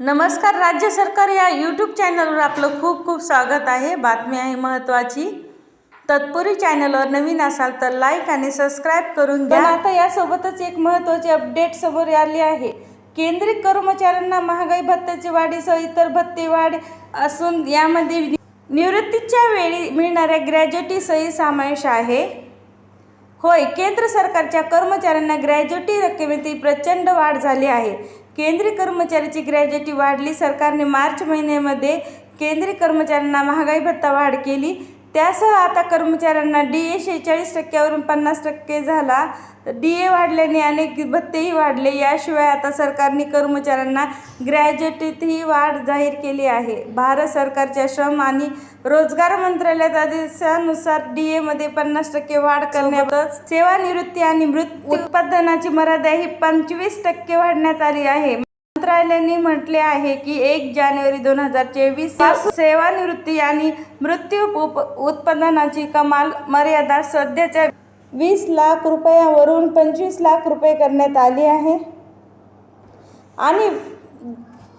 नमस्कार राज्य सरकार या यूट्यूब चॅनलवर आपलं खूप खूप स्वागत आहे. बातमी आहे महत्त्वाची तत्पूर्वी चॅनलवर नवीन असाल तर लाईक आणि सबस्क्राईब करून घ्या. आता यासोबतच एक महत्त्वाची अपडेट समोर आली आहे. केंद्रीय कर्मचाऱ्यांना महागाई भत्त्याची वाढीसह इतर भत्ते वाढ असून यामध्ये निवृत्तीच्या वेळी मिळणाऱ्या ग्रॅज्युटीसही समावेश आहे. होय केंद्र सरकारच्या कर्मचाऱ्यांना ग्रॅज्युटी रकमेतील प्रचंड वाढ झाली आहे. केंद्रीय कर्मचाऱ्याची ग्रॅज्युटी वाढली. सरकारने मार्च महिन्यामध्ये केंद्रीय कर्मचाऱ्यांना महागाई भत्ता वाढ केली. त्यासह आता कर्मचाऱ्यांना डी ए शेहेचाळीस टक्क्यावरून पन्नास टक्के झाला. डी ए वाढल्याने अनेक भत्तेही वाढले. याशिवाय आता सरकारने कर्मचाऱ्यांना ग्रॅज्युएटीतही वाढ जाहीर केली आहे. भारत सरकारच्या श्रम आणि रोजगार मंत्रालयात आदेशानुसार डी एमध्ये पन्नास टक्के वाढ करण्यातच सेवानिवृत्ती आणि मृत उत्पादनाची मर्यादा ही पंचवीस टक्के वाढण्यात आली आहे. मंत्रालयाने म्हटले आहे की एक जानेवारी दोन हजार चोवीस सेवानिवृत्ती आणि मृत्यू उप उत्पादनाची कमाल मर्यादा सध्याच्या वीस लाख रुपयावरून पंचवीस लाख रुपये करण्यात आली आहे. आणि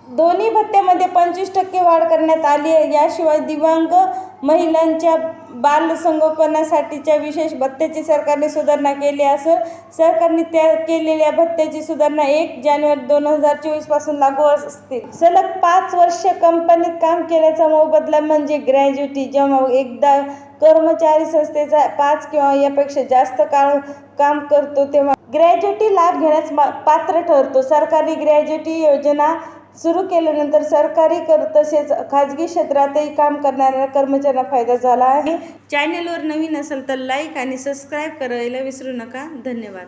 दोन्ही भत्त्यामध्ये पंचवीस टक्के वाढ करण्यात आली आहे. याशिवाय दिव्यांग महिलांच्या बालसंगोपनासाठीच्या विशेष भत्त्याची सरकारने सुधारणा केली असून सरकारने त्या केलेल्या भत्त्याची सुधारणा एक जानेवारी दोन हजार चोवीसपासून लागू असतील. सलग पाच वर्ष कंपनीत काम केल्याचा मोबदला म्हणजे ग्रॅज्युटी जेव्हा एकदा कर्मचारी संस्थेचा पाच किंवा यापेक्षा जास्त काळ काम करतो तेव्हा ग्रॅज्युटी लाभ घेण्यास पात्र ठरतो. सरकारी ग्रॅज्युटी योजना सुरू केल्यानंतर सरकारी कर तसेच खाजगी क्षेत्रातही काम करणाऱ्या कर्मचाऱ्यांना फायदा झाला आहे. चॅनेलवर नवीन असेल तर लाईक आणि सबस्क्राईब करायला विसरू नका. धन्यवाद.